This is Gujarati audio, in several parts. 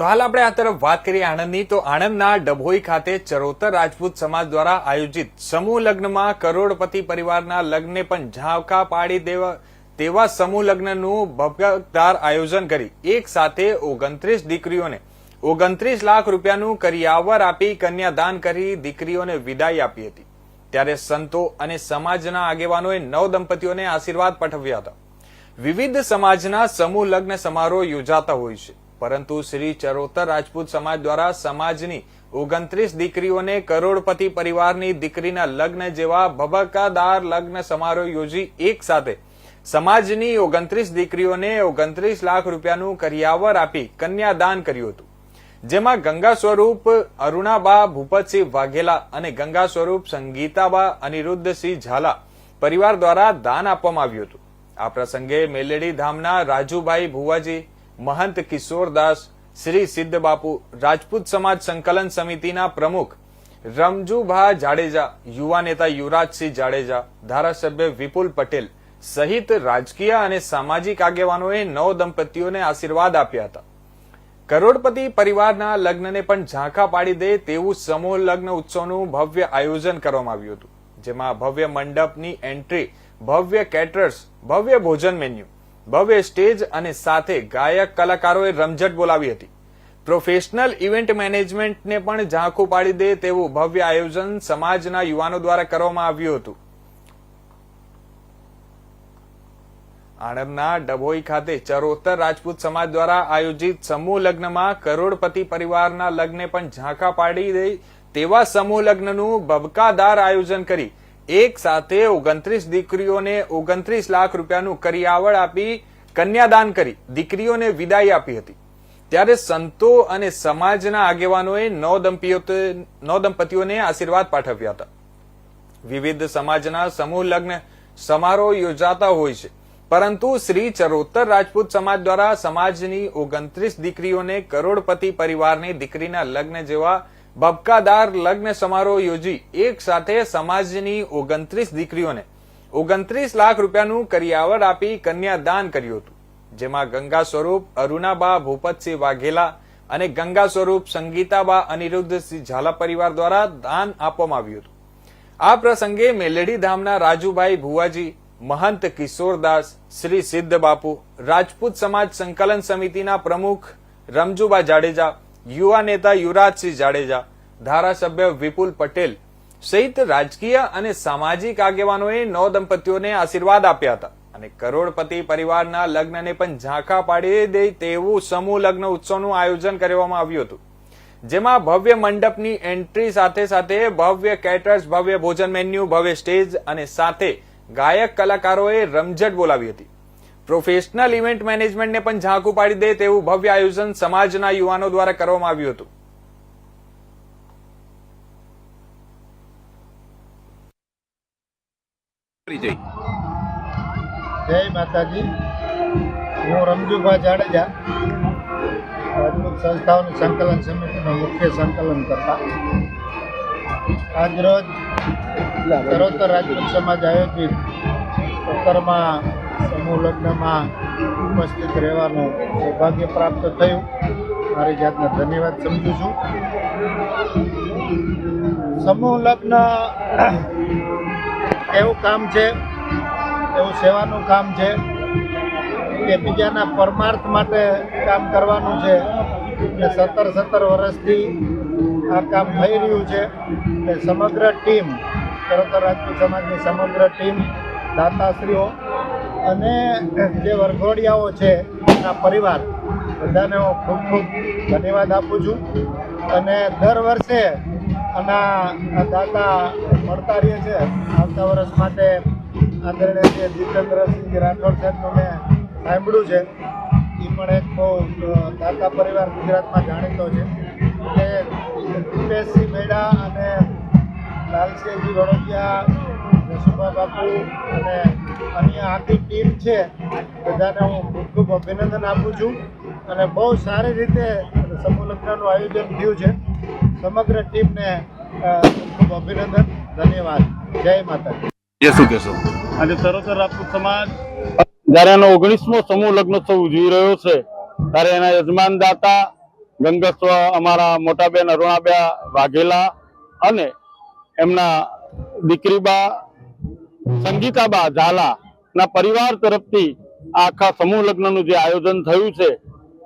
તો હાલ આપણે આ તરફ વાત કરીએ આણંદની. તો આણંદના ડભોઈ ખાતે ચરોતર રાજપૂત સમાજ દ્વારા આયોજિત સમૂહ લગ્નમાં કરોડપતિ પરિવારના લગ્નને પણ ઝાંકા પાડી દેવા તેવા સમૂહ લગ્નનું ભવ્યદાર આયોજન કરી. એક સાથે ઓગણત્રીસ દીકરીઓને ઓગણત્રીસ લાખ રૂપિયાનું કરિયાવર આપી, કન્યાદાન કરી, દીકરીઓને વિદાય આપી હતી. ત્યારે સંતો અને સમાજના આગેવાનોએ નવ દંપતીઓને આશીર્વાદ પાઠવ્યા હતા. વિવિધ સમાજના સમૂહ લગ્ન સમારોહ યોજાતા હોય છે. પરંતુ શ્રી ચરોતર રાજપૂત સમાજ દ્વારા સમાજની ઓગણત્રીસ દીકરીઓને કરોડપતિ પરિવારની દીકરીના લગ્ન જેવા ભબકાદાર લગ્ન સમારોહ યોજી એક સાથે સમાજની ઓગણત્રીસ દીકરીઓને ઓગણત્રીસ લાખ રૂપિયાનું કરિયાવર આપી કન્યાદાન કર્યું હતું. જેમાં ગંગા સ્વરૂપ, અરુણાબા, ભૂપતસિંહ વાઘેલા અને ગંગા સ્વરૂપ, સંગીતાબા, અનિરુદ્ધસિંહ ઝાલા પરિવાર દ્વારા દાન આપવામાં આવ્યું હતું. આ પ્રસંગે મેલેડી ધામના રાજુભાઈ ભુવાજી મહંત કિશોરદાસ શ્રી સિદ્ધ બાપુ રાજપૂત સમાજ સંકલન સમિતિના પ્રમુખ રમજુભા જાડેજા, યુવા નેતા યુવરાજસિંહ જાડેજા, ધારાસભ્ય વિપુલ પટેલ સહિત રાજકીય અને સામાજિક આગેવાનોએ નવ દંપતીઓને આશીર્વાદ આપ્યા હતા. કરોડપતિ પરિવારના લગ્નને પણ ઝાંખા પાડી દે તેવું સમૂહ લગ્ન ઉત્સવનું ભવ્ય આયોજન કરવામાં આવ્યું હતું, જેમાં ભવ્ય મંડપની એન્ટ્રી, ભવ્ય કેટરર્સ, ભવ્ય ભોજન મેન્યુ ભવ્ય સ્ટેજ અને સાથે ગાયક કલાકારોએ રમઝટ બોલાવી હતી. પ્રોફેશનલ ઇવેન્ટ મેનેજમેન્ટને પણ ઝાંખું પાડી દે તેવું ભવ્ય આયોજન સમાજના યુવાનો દ્વારા કરવામાં આવ્યું હતું. આણંદના ડભોઈ ખાતે ચરોતર રાજપૂત સમાજ દ્વારા આયોજિત સમૂહ લગ્નમાં કરોડપતિ પરિવારના લગ્ને પણ ઝાંખા પાડી દે તેવા સમૂહ લગ્નનું ભબકાદાર આયોજન કરી એક સાથે ઓગણત્રીસ દીકરીઓને ઓગણત્રીસ લાખ રૂપિયાનું કરિયાવળ આપી કન્યાદાન કરી દીકરીઓને વિદાય આપી હતી. ત્યારે સંતો અને સમાજના આગેવાનોએ નવ દંપતીઓ નવ દંપતીઓને આશીર્વાદ પાઠવ્યા હતા. વિવિધ સમાજના સમૂહ લગ્ન સમારોહ યોજાતા હોય છે. પરંતુ શ્રી ચરોતર રાજપૂત સમાજ દ્વારા સમાજની ઓગણત્રીસ દીકરીઓને કરોડપતિ પરિવારની દીકરીના લગ્ન જેવા ભબકાદાર લગ્ન સમારોહ યોજી એક સાથે સમાજની ઓગણત્રીસ દીકરીઓને ઓગણત્રીસ લાખ રૂપિયાનું કરિયાવર આપી કન્યાદાન કર્યું હતું, જેમાં ગંગા સ્વરૂપ, અરુણાબા, ભૂપતસિંહ વાઘેલા અને ગંગા સ્વરૂપ, સંગીતાબા અનિરુદ્ધસિંહ ઝાલા પરિવાર દ્વારા દાન આપવામાં આવ્યું હતું. આ પ્રસંગે મેલેડી ધામના રાજુભાઈ ભુવાજી, મહંત કિશોરદાસ, શ્રી સિદ્ધ બાપુ રાજપૂત સમાજ સંકલન સમિતિના પ્રમુખ રમજુબા જાડેજા યુવા નેતા યુવરાજસિંહ જાડેજા, ધારાસભ્ય વિપુલ પટેલ સહિત રાજકીય અને સામાજિક આગેવાનોએ નવ દંપતીઓને આશીર્વાદ આપ્યા હતા અને કરોડપતિ પરિવારના લગ્નને પણ ઝાંખા પાડી દે તેવું સમૂહ લગ્ન ઉત્સવનું આયોજન કરવામાં આવ્યું હતું, જેમાં ભવ્ય મંડપની એન્ટ્રી સાથે સાથે ભવ્ય કેટર્સ ભવ્ય ભોજન મેન્યુ, ભવ્ય સ્ટેજ અને સાથે ગાયક કલાકારોએ રમઝટ બોલાવી હતી. પ્રોફેશનલ ઇવેન્ટ મેનેજમેન્ટને પણ ઝાંખું પાડી દે તેવું ભવ્ય આયોજન સમાજના યુવાનો દ્વારા કરવામાં આવ્યું હતું. જય માતાજી. હું રમજુભા જાડેજા. રાજપૂત સંસ્થાઓની સંકલન સમિતિનો મુખ્ય સંકલન કરતા. આજરોજ ચરોતર રાજપૂત સમાજ આયોજિત સત્તરમાં સમૂહ લગ્નમાં ઉપસ્થિત રહેવાનું સૌભાગ્ય પ્રાપ્ત થયું. મારી જાતને ધન્યવાદ સમજું છું. સમૂહ લગ્ન એવું કામ છે, એવું સેવાનું કામ છે કે બીજાના પરમાર્થ માટે કામ કરવાનું છે. ને સત્તર સત્તર વર્ષથી આ કામ થઈ રહ્યું છે. ને સમગ્ર ટીમ તરત રાજપૂત સમાજની સમગ્ર ટીમ, દાતાશ્રીઓ અને જે વરઘોડિયાઓ છે એના પરિવાર, બધાને હું ખૂબ ખૂબ ધન્યવાદ આપું છું. અને દર વર્ષે આના દાતા મળતા રહે છે. આવતા વર્ષ માટે આદરણીય જે જીતેન્દ્રસિંહ રાઠોડ સાહેબનું મેં સાંભળ્યું છે. એ પણ એક બહુ દાતા પરિવાર ગુજરાતમાં જાણીતો છે. એટલે રૂપેશસિંહ મેળા અને લાલસિંહજી વડોદિયા જસુભા બાપુ અને અન્ય આખી ટીમ છે. બધાને હું ખૂબ ખૂબ અભિનંદન આપું છું. અને બહુ સારી રીતે સમૂહ લગ્નનું આયોજન થયું છે. સમગ્ર ટીમને ખૂબ અભિનંદન. ધન્યવાદ. જય માતાજી. શું કહેશો આજે તરોતર રાજપૂત સમાજ જ્યારે એનો ઓગણીસમો સમૂહ લગ્નોત્સવ ઉજવી રહ્યો છે ત્યારે એના યજમાન દાતા ગંગસ્વ અમારા મોટાબેન અરુણાબેન વાઘેલા અને એમના દીકરીબા સંગીતાબા ઝાલા ના પરિવાર તરફથી આ આખા સમૂહ લગ્નનું જે આયોજન થયું છે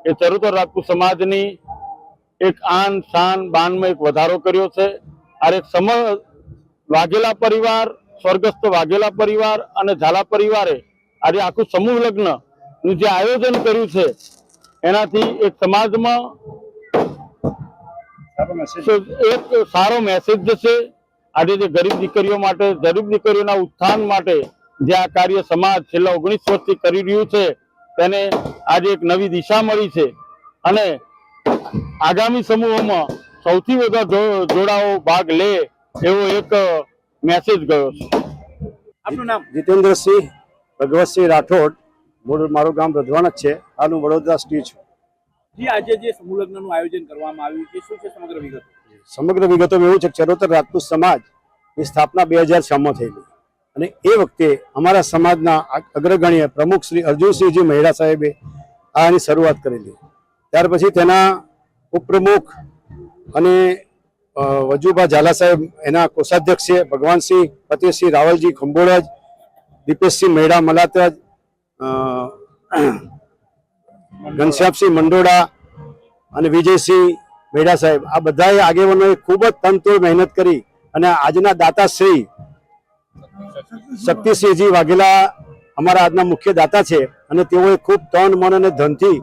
એ ચરોતર રાજપૂત સમાજની એક આન શાન બાનમાં એક વધારો કર્યો છે. આ એક સમ વાઘેલા પરિવાર સ્વર્ગસ્થ વાઘેલા પરિવાર અને ઝાલા પરિવારે આજે આખું સમૂહ લગ્નનું જે આયોજન કર્યું છે એનાથી એક સમાજમાં એક સારો મેસેજ જશે આજે જે ગરીબ દીકરીઓ માટે ગરીબ દીકરીઓના ઉત્થાન માટે જે આ કાર્ય સમાજ છેલ્લા ઓગણીસ વર્ષથી કરી રહ્યું છે તેને આજે એક નવી દિશા મળી છે. અને આગામી સમૂહોમાં સૌથી વધારે જો- જોડાઓ ભાગ લે એવો એક મેસેજ ગયો છે. આપનું નામ? જીતેન્દ્રસિંહ ભગવતસિંહ રાઠોડ. મૂળ મારું ગામ રધવાણ જ છે. હાલ હું વડોદરા સ્ટી છું જી આજે જે સમૂહ લગ્નનું આયોજન કરવામાં આવ્યું છે શું છે સમગ્ર વિગત? સમગ્ર વિગતોમાં એવું છે કે ચરોતર રાજપૂત સમાજની સ્થાપના બે હજાર છમાં થયેલી. અને એ વખતે અમારા સમાજના અગ્રગણ્ય પ્રમુખ શ્રી અર્જુનસિંહજી મહેરા સાહેબે આની શરૂઆત કરેલી. ત્યાર પછી તેના ઉપપ્રમુખ અને વજુભા ઝાલા સાહેબ, એના કોષાધ્યક્ષ છે ભગવાનસિંહ ફતેહસિંહ રાવલજી ખંભોળજ, દીપેશસિંહ મહેડા મલાતજ ઘનશ્યામસિંહ મંડોડા અને વિજયસિંહ મેડા સાહેબ, આ બધાએ આગેવાનોએ ખૂબ જ તનતોડ મહેનત કરી અને આજના દાતાશ્રી શક્તિસિંહજી વાઘેલા અમારા આજના મુખ્ય દાતા છે અને તેઓએ ખૂબ તન, મન અને ધનથી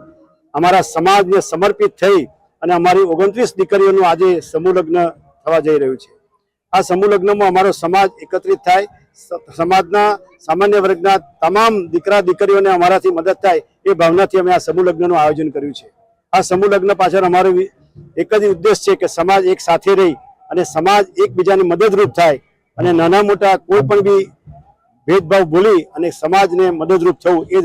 અમારા સમાજને સમર્પિત થઈ અને અમારી ઓગણત્રીસ દીકરીઓનું આજે સમૂહ લગ્ન થવા જઈ રહ્યું છે. આ સમૂહ લગ્નમાં અમારો સમાજ એકત્રિત થાય સમાજના સામાન્ય વર્ગના તમામ દીકરા દીકરીઓને અમારાથી મદદ થાય એ ભાવનાથી અમે આ સમૂહ લગ્નનું આયોજન કર્યું છે. આ સમૂહ લગ્ન પાછળ અમારો એક જ ઉદ્દેશ છે કે સમાજ એક સાથે રહી અને સમાજ એકબીજાને મદદરૂપ થાય અને નાના મોટા કોઈ પણ બી ભેદભાવ ભૂલી અને સમાજને મદદરૂપ થવું એ